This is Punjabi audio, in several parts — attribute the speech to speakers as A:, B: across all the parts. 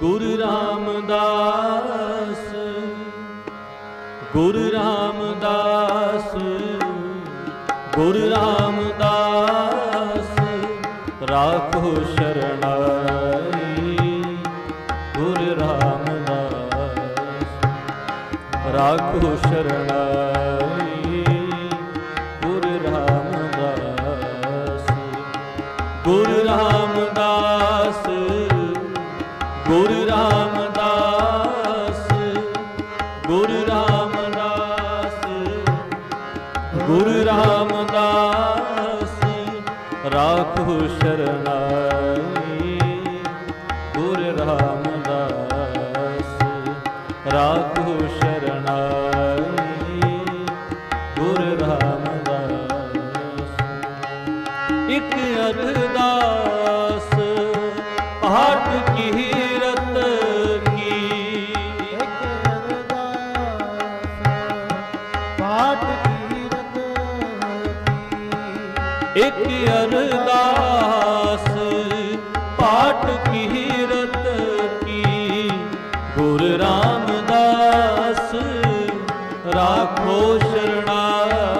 A: ਗੁਰੂ ਰਾਮਦਾਸ, ਗੁਰ ਰਾਮਦਾਸ ਗੁਰ ਰਾਮਦਾਸ, ਰਾਖੋ ਸ਼ਰਣਾਈ। ਗੁਰ ਰਾਮਦਾਸ, ਰਾਖੋ ਸ਼ਰਣਾਈ। ਗੁਰ ਰਾਮਦਾਸ, ਗੁਰ ਰਾਮ ਰਾਖੋ ਸ਼ਰਨਾਈ ਇਕ ਅਰਦਾਸ
B: ਪਾਠ ਕੀਰਤ ਕੀ।
A: ਗੁਰ ਰਾਮਦਾਸ ਰਾਖੋ ਸ਼ਰਣਾਈ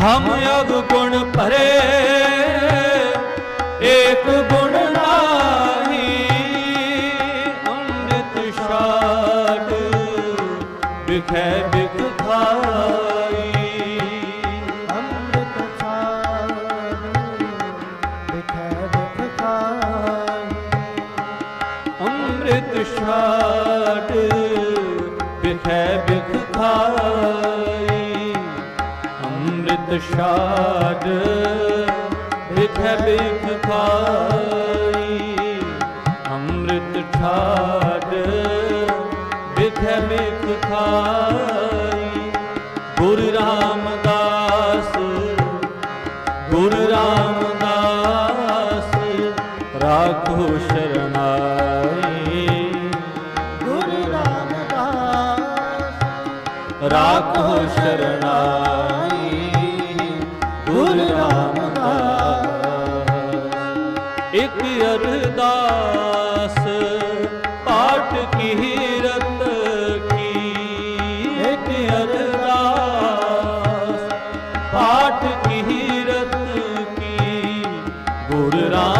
A: ਹਮ ਅਗੁਣ ਭਰੇ ਏਕ ਗੁਣ ਨਾਹੀ
B: ਅੰਮ੍ਰਿਤ
A: ਛਾਟ ਬਿਖੈ ਬਿਖ ਖਾਈ ਅੰਮ੍ਰਿਤ ਛਾਟ ਬਿਖ ਖਾਈ ਅੰਮ੍ਰਿਤ ਛਾਟ ਬਿਖੈ ਬਿਖ ਖਾਈ। ਅਰਦਾਸ ਪਾਠ ਕੀਰਤ ਕੀ ਇੱਕ ਅਰਦਾਸ ਪਾਠ ਕੀਰਤ ਕੀ ਗੁਰ ਰਾਮ